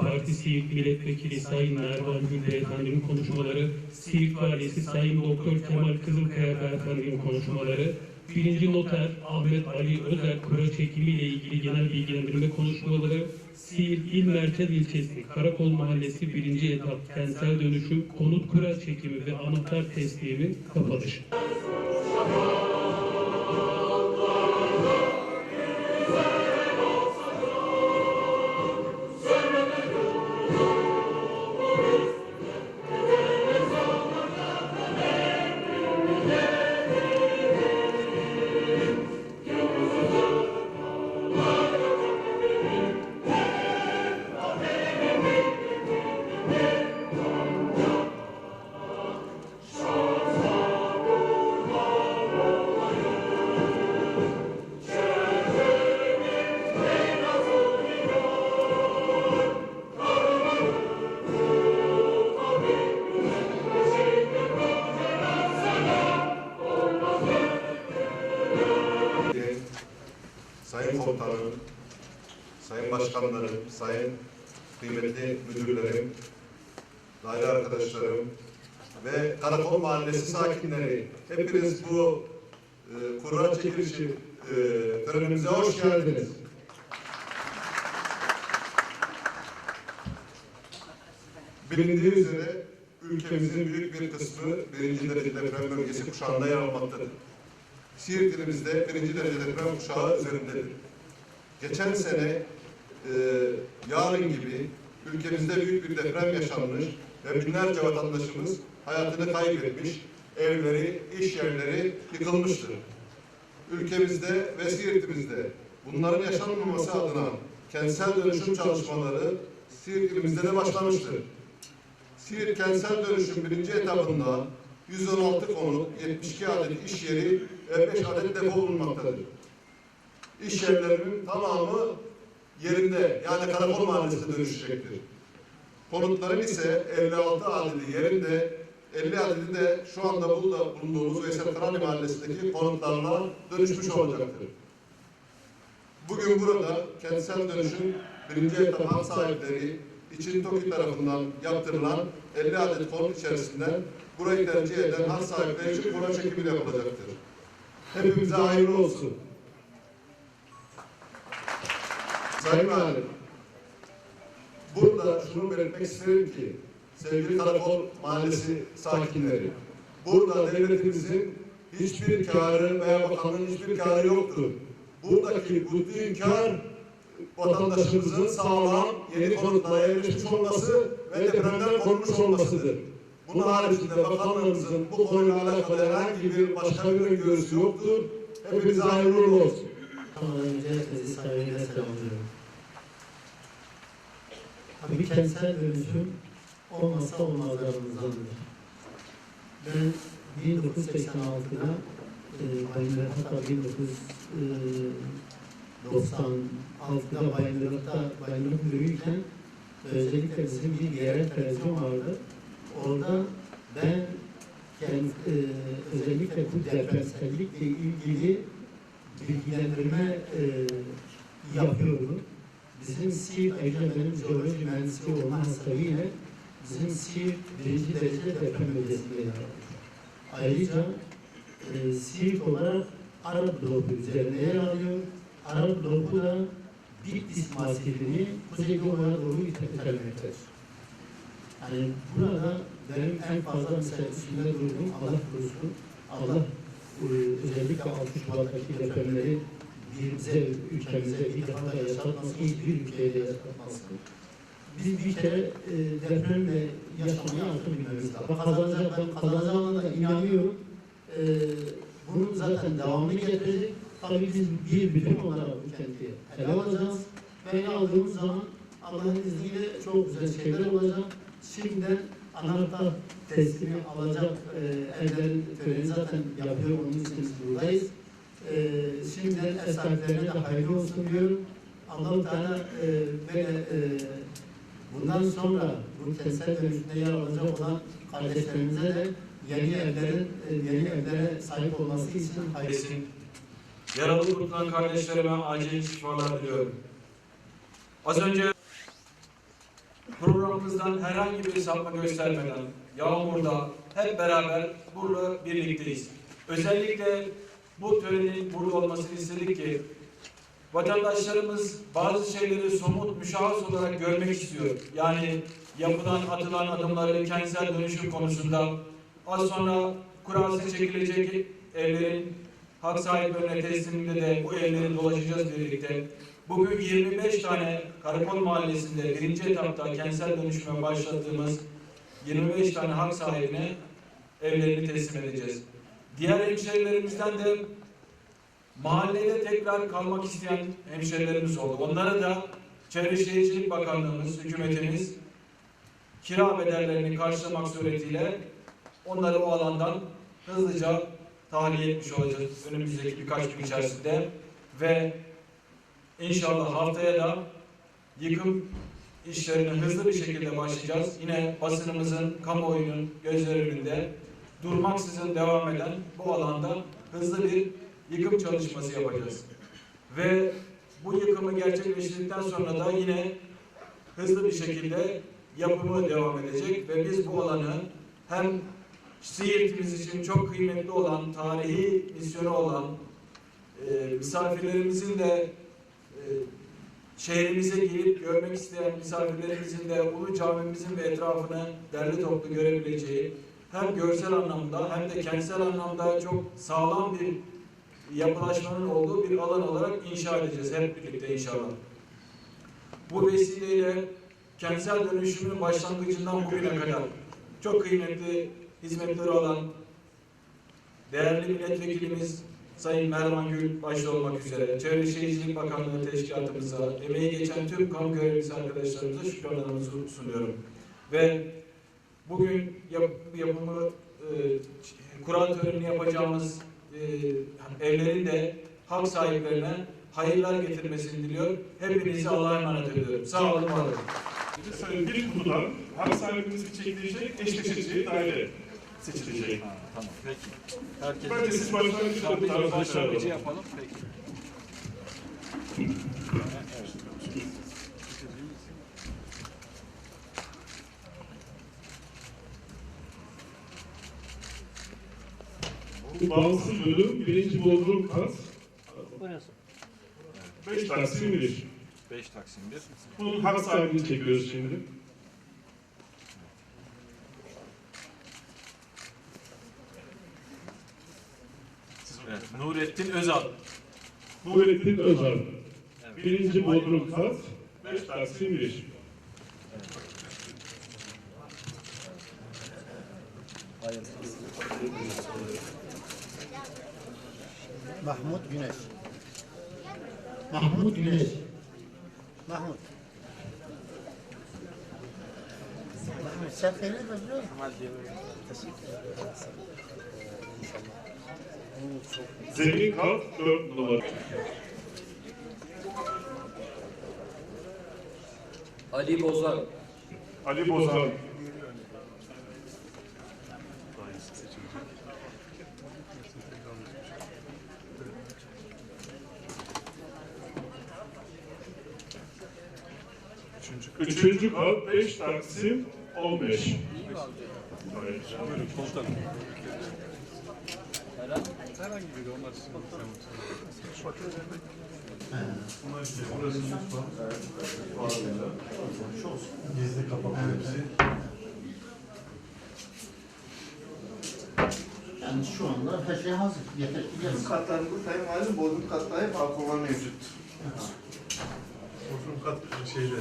Parti Siirt Milletvekili Sayın Mervan Gül Beyefendi'nin konuşmaları, Siirt Valisi Sayın Doktor Kemal Kızılkaya Beyefendi'nin konuşmaları, birinci noter Ahmet Ali Özer kura çekimi ile ilgili genel bilgilendirme konuşmaları, Siirt İl Merkez İlçesi Karakol Mahallesi birinci etap kentsel dönüşüm, konut kura çekimi ve anahtar teslimi kapanış. Başkanlarım, Sayın kıymetli müdürlerim, daire arkadaşlarım ve Karakol Mahallesi sakinleri, hepiniz bu e, kura çekilişi e, törenimize hoş geldiniz. Bilindiği üzere ülkemizin büyük bir kısmı birinci derece deprem bölgesi kuşağında yer almaktadır. Siirt ilimizde birinci derece deprem kuşağı üzerindedir. Geçen sene e, yarın gibi ülkemizde büyük bir deprem yaşanmış ve binlerce vatandaşımız hayatını kaybetmiş, evleri, iş yerleri yıkılmıştır. Ülkemizde ve Siirt'imizde bunların yaşanmaması adına kentsel dönüşüm çalışmaları Siirt ilimizde de başlamıştır. Siirt kentsel dönüşüm birinci etabında 116 konut, 72 adet iş yeri ve 5 adet depo bulunmaktadır. İş yerlerinin tamamı yerinde yani Karakol Mahallesi'ne dönüşecektir. Konutların ise 56 adedi yerinde, 50 adedi de şu anda burada bulunduğumuz Veysel Karani Mahallesi'ndeki konutlarla dönüşmüş olacaktır. Bugün burada kentsel dönüşüm birinci etap hak sahipleri için TOKİ tarafından yaptırılan 50 adet konut içerisinden burayı tercih eden hak sahipleri için kura çekimi yapılacaktır. Hepimize hayırlı olsun. Sayın Valim, burada şunu belirtmek isterim ki, sevgili Karakol Mahallesi sakinleri, burada devletimizin hiçbir karı veya bakanın hiçbir karı yoktur. Buradaki bütün kar vatandaşımızın sağlam yeni konutlara yerleşmiş olması ve depremden korunmuş olmasıdır. Bunun haricinde bakanlarımızın bu konuyla alakalı herhangi bir başka bir öngörüsü yoktur. Hepinize hayırlı olsun. Önce sizi saygıyla selamlıyorum. Tabii kentsel dönüşüm olmazsa olmazlarımızdandır. Ben 1986'da e, Bayındır, hatta 1996'da Bayındırlık'ta Bayındırlık Müdürüyken özellikle bizim bir yerel televizyon vardı. Orada ben kendi, e, özellikle bu depremsellikle ilgili bilgilendirme e, yapıyordu. Bizim Siirt, ayrıca benim jeoloji mühendisliği olma hasebiyle bizim Siirt birinci derece deprem bölgesinde yer alıyor. Ayrıca e, Siirt olarak Arap bloku üzerinde yer alıyor. Arap bloku da Bitlis masifini Kuzeydoğu'ya doğru itelmektedir. Yani burada benim en fazla mesela üstünde durduğum Allah korusun, Allah e, özellikle 6 Şubat'taki depremleri bir bize, ülkemize bir daha da yaşatmasın, hiçbir ülkeye de yaşatmasın. Biz bir kere e, depremle yaşamaya artık bilmemiz lazım. Kazanacak, ben kazanacağına da inanıyorum. E, bunun zaten devamını getirecek. Tabii biz bir bütün olarak bu kenti ele alacağız. Ve aldığımız zaman Allah'ın izniyle çok güzel şeyler olacak. Şimdiden anahtar teslimi alacak e, evlerin töreni zaten yapıyor. Onun için buradayız. E, şimdiden ev sahiplerine de hayırlı olsun diyorum. Allah-u Teala e, böyle e, bundan sonra bu kentsel dönüşümde yer alacak olan kardeşlerimize de yeni evlerin e, yeni evlere sahip olması için hayırlı. Yaralı kurtulan kardeşlerime acil şifalar diliyorum. Az önce programımızdan herhangi bir sapma göstermeden yağmurda hep beraber burada birlikteyiz. Özellikle bu törenin burada olmasını istedik ki vatandaşlarımız bazı şeyleri somut müşahhas olarak görmek istiyor. Yani yapılan atılan adımları kentsel dönüşüm konusunda az sonra kurası çekilecek evlerin hak sahiplerine tesliminde de bu evleri dolaşacağız birlikte. Bugün 25 tane Karakol Mahallesi'nde birinci etapta kentsel dönüşüme başlattığımız 25 tane hak sahibine evlerini teslim edeceğiz. Diğer hemşehrilerimizden de mahallede tekrar kalmak isteyen hemşehrilerimiz oldu. Onlara da Çevre Şehircilik Bakanlığımız, hükümetimiz kira bedellerini karşılamak suretiyle onları o alandan hızlıca tahliye etmiş olacağız önümüzdeki birkaç gün içerisinde ve inşallah haftaya da yıkım işlerine hızlı bir şekilde başlayacağız. Yine basınımızın, kamuoyunun gözleri önünde durmaksızın devam eden bu alanda hızlı bir yıkım çalışması yapacağız. Ve bu yıkımı gerçekleştirdikten sonra da yine hızlı bir şekilde yapımı devam edecek ve biz bu alanı hem Siirt'imiz için çok kıymetli olan, tarihi misyonu olan e, misafirlerimizin de e, şehrimize gelip görmek isteyen misafirlerimizin de Ulu Camimizin ve etrafını derli toplu görebileceği hem görsel anlamda hem de kentsel anlamda çok sağlam bir yapılaşmanın olduğu bir alan olarak inşa edeceğiz hep birlikte inşallah. Bu vesileyle kentsel dönüşümün başlangıcından bugüne kadar çok kıymetli hizmetleri olan değerli milletvekilimiz Sayın Mervan Gül başta olmak üzere Çevre Şehircilik Bakanlığı Teşkilatımıza, emeği geçen tüm kamu görevlisi arkadaşlarımıza şükranlarımı sunuyorum. Ve bugün yap, yapımı e, Kur'an törenini yapacağımız e, evlerin de hak sahiplerine hayırlar getirmesini diliyor. Hepinizi Allah'a emanet ediyorum. Sağ olun, var olun. Bir kutudan hak sahibimiz çekilecek eşleşeceği daire seçilecek. Tamam peki. Herkes Bence siz başlangıçta başlangıcı şey yapalım peki. Bu bağımsız bölüm birinci bodrum kat. Beş taksim bir. 5 Taksim 1. Bunun hak sahibini çekiyoruz şimdi. Evet, Nurettin Özal. Nurettin Özal. Birinci bodrum kat. Beş taksim bir. Mahmut Güneş. Mahmut Güneş. Mahmut. Mahmut sen beni de biliyor musun? Zemin kat dört numara. Ali Bozan, Ali Bozan. Üçüncü kat 5 Taksim 15. Yani şu anda her şey hazır. Yeter ki gelsin. katlarında Sayın Valim Bodrum katları balkonlar mevcut. Bodrum kat şeyde